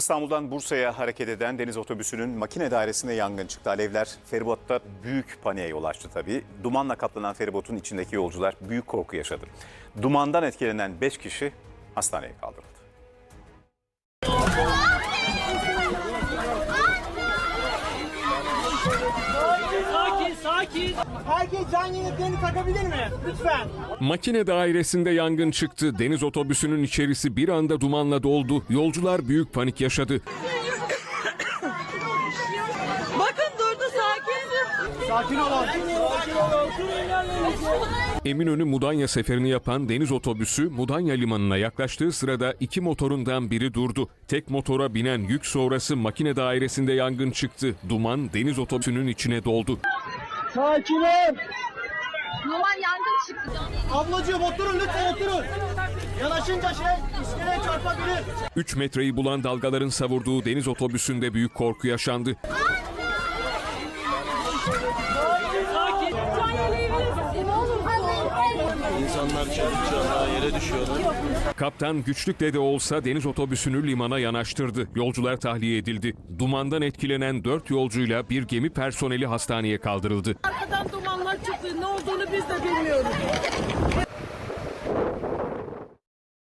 İstanbul'dan Bursa'ya hareket eden deniz otobüsünün makine dairesinde yangın çıktı. Alevler feribotta büyük paniğe yol açtı tabii. Dumanla kaplanan feribotun içindeki yolcular büyük korku yaşadı. Dumandan etkilenen 5 kişi hastaneye kaldırıldı. Sakin, sakin. Herkes can yeleklerini takabilir mi? Lütfen. Makine dairesinde yangın çıktı. Deniz otobüsünün içerisi bir anda dumanla doldu. Yolcular büyük panik yaşadı. Bakın durdu sakin. Sakin olun. Sakin olun. Eminönü Mudanya seferini yapan deniz otobüsü Mudanya limanına yaklaştığı sırada iki motorundan biri durdu. Tek motora binen yük sonrası makine dairesinde yangın çıktı. Duman deniz otobüsünün içine doldu. Sakin ol. Duman yangın çıktı. Ablacığım oturun lütfen oturun. Yanaşınca şey iskeleye çarpabilir. 3 metreyi bulan dalgaların savurduğu deniz otobüsünde büyük korku yaşandı. Sakin. İnsanlar çabukça yere düşüyorlar. Kaptan güçlükle de olsa deniz otobüsünü limana yanaştırdı. Yolcular tahliye edildi. Dumandan etkilenen 4 yolcuyla bir gemi personeli hastaneye kaldırıldı. Arkadan dumanlar çıktı. Ne olduğunu biz de bilmiyoruz.